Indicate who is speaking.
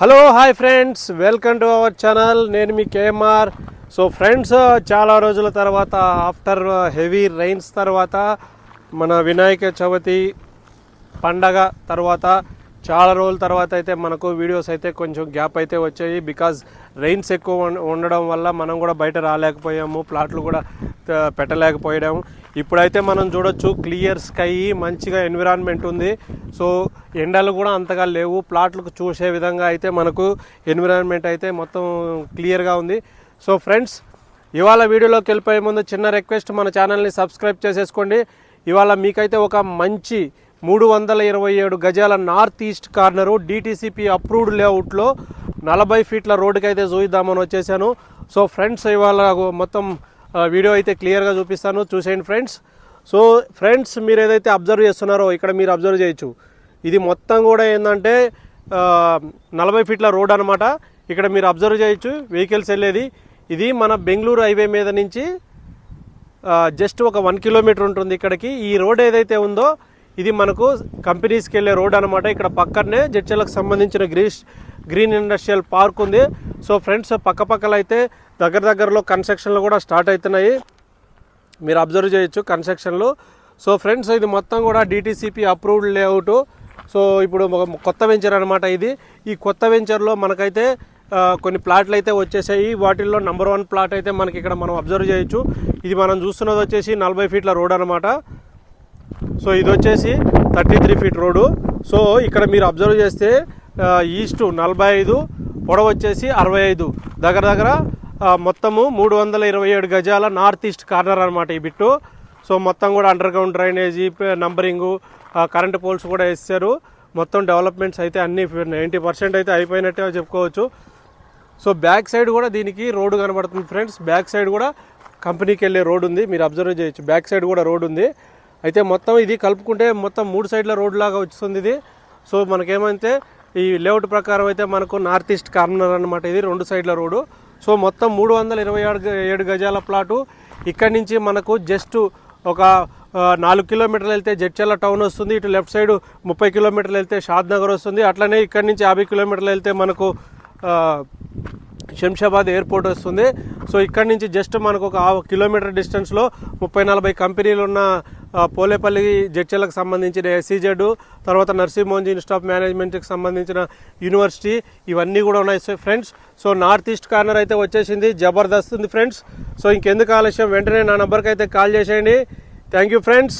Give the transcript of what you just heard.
Speaker 1: Hello hi friends. Welcome to our channel. నేను మీ KMR. So friends చాలా రోజుల తర్వాత ఆఫ్టర్ హెవీ రైన్స్ తర్వాత మన వినాయక చవితి పండగ తర్వాత చాలా రోజుల తర్వాత అయితే మనకు వీడియోస్ అయితే కొంచెం గ్యాప్ అయితే వచ్చాయి. బికాజ్ రెయిన్స్ ఎక్కువ ఉండడం వల్ల మనం కూడా బయట రాలేకపోయాము. ప్లాట్లు కూడా పెట్టలేకపోయాము. ఇప్పుడైతే మనం చూడొచ్చు క్లియర్ స్కై మంచిగా ఎన్విరాన్మెంట్ ఉంది. సో ఎండలు కూడా అంతగా లేవు. ప్లాట్లకు చూసే విధంగా అయితే మనకు ఎన్విరాన్మెంట్ అయితే మొత్తం క్లియర్గా ఉంది. సో ఫ్రెండ్స్ ఇవాళ వీడియోలోకి వెళ్ళిపోయే ముందు చిన్న రిక్వెస్ట్ మన ఛానల్ని సబ్స్క్రైబ్ చేసేసుకోండి. ఇవాళ మీకైతే ఒక మంచి మూడు వందల ఇరవై ఏడు గజాల north east corner DTCP approved లేఅవుట్లో నలభై ఫీట్ల రోడ్డుకి అయితే చూద్దామని వచ్చేసాను. సో ఫ్రెండ్స్ ఇవాళ మొత్తం వీడియో అయితే క్లియర్గా చూపిస్తాను. చూసేయండి ఫ్రెండ్స్. సో ఫ్రెండ్స్ మీరు ఏదైతే అబ్జర్వ్ చేస్తున్నారో ఇక్కడ మీరు అబ్జర్వ్ చేయొచ్చు. ఇది మొత్తం కూడా ఏంటంటే నలభై ఫీట్ల రోడ్ అనమాట ఇక్కడ మీరు అబ్జర్వ్ చేయొచ్చు. వెహికల్స్ వెళ్ళేది. ఇది మన బెంగళూరు హైవే మీద నుంచి జస్ట్ ఒక వన్ కిలోమీటర్ ఉంటుంది ఇక్కడికి. ఈ రోడ్ ఏదైతే ఉందో ఇది మనకు కంపెనీస్కి వెళ్ళే రోడ్ అనమాట ఇక్కడ పక్కనే జడ్చర్లకు సంబంధించిన గ్రీస్ గ్రీన్ ఇండస్ట్రియల్ పార్క్ ఉంది. సో ఫ్రెండ్స్ పక్క పక్కల అయితే దగ్గర దగ్గరలో కన్స్ట్రక్షన్లు కూడా స్టార్ట్ అవుతున్నాయి. మీరు అబ్జర్వ్ చేయొచ్చు కన్స్ట్రక్షన్లు. సో ఫ్రెండ్స్ ఇది మొత్తం కూడా డిటీసీపీ అప్రూవ్డ్ లేఅవుట్ సో ఇప్పుడు కొత్త వెంచర్ అనమాట ఇది. ఈ కొత్త వెంచర్లో మనకైతే కొన్ని ప్లాట్లు అయితే వచ్చేసాయి. వాటిల్లో నంబర్ వన్ ప్లాట్ అయితే మనకి ఇక్కడ మనం అబ్జర్వ్ చేయొచ్చు. ఇది మనం చూస్తున్నది వచ్చేసి నలభై ఫీట్ల రోడ్ అనమాట సో ఇది వచ్చేసి thirty three feet road. So ఇక్కడ మీరు అబ్జర్వ్ చేస్తే ఈస్ట్ నలభై ఐదు పొడవు వచ్చేసి అరవై ఐదు. దగ్గర దగ్గర మొత్తము మూడు వందల ఇరవై ఏడు గజాల నార్త్ ఈస్ట్ కార్నర్ అనమాట ఈ బిట్టు. సో మొత్తం కూడా underground drainage numbering current poles కూడా వేసారు మొత్తం డెవలప్మెంట్స్ అయితే అన్ని నైంటీ పర్సెంట్ అయితే అయిపోయినట్టే చెప్పుకోవచ్చు. సో బ్యాక్ సైడ్ కూడా దీనికి రోడ్డు కనబడుతుంది ఫ్రెండ్స్. బ్యాక్ సైడ్ కూడా కంపెనీకి వెళ్ళే రోడ్ ఉంది. మీరు అబ్జర్వ్ చేయొచ్చు. బ్యాక్ సైడ్ కూడా రోడ్ ఉంది. అయితే మొత్తం ఇది కలుపుకుంటే మొత్తం మూడు సైడ్ల రోడ్ లాగా వస్తుంది ఇది. సో మనకేమైతే ఈ లేఅవుట్ ప్రకారం అయితే మనకు నార్త్ ఈస్ట్ కార్నర్ అనమాట ఇది రెండు సైడ్ల రోడ్డు. సో మొత్తం మూడు వందల ఇరవై ఏడు ఏడు గజాల ప్లాటు. ఇక్కడి నుంచి మనకు జస్ట్ ఒక నాలుగు కిలోమీటర్లు వెళ్తే జడ్చర్ల టౌన్ వస్తుంది. ఇటు లెఫ్ట్ సైడ్ ముప్పై కిలోమీటర్లు వెళ్తే షాద్ నగర్ వస్తుంది. అట్లనే ఇక్కడి నుంచి యాభై కిలోమీటర్లు వెళ్తే మనకు శంషాబాద్ ఎయిర్పోర్ట్ వస్తుంది. సో ఇక్కడి నుంచి జస్ట్ మనకు ఒక కిలోమీటర్ డిస్టెన్స్లో ముప్పై నలభై కంపెనీలు ఉన్న పోలేపల్లి జడ్చర్లకు సంబంధించిన ఎస్సీజెడ్ తర్వాత నర్సింహోన్జీ ఇన్స్టిట్యూట్ ఆఫ్ మేనేజ్మెంట్కి సంబంధించిన యూనివర్సిటీ ఇవన్నీ కూడా ఉన్నాయి. So friends so north east corner అయితే వచ్చేసింది. జబర్దస్త్ ఉంది ఫ్రెండ్స్. సో ఇంకెందుకు ఆలస్యం? వెంటనే నా నెంబర్కి అయితే కాల్ చేసేయండి. Thank you friends.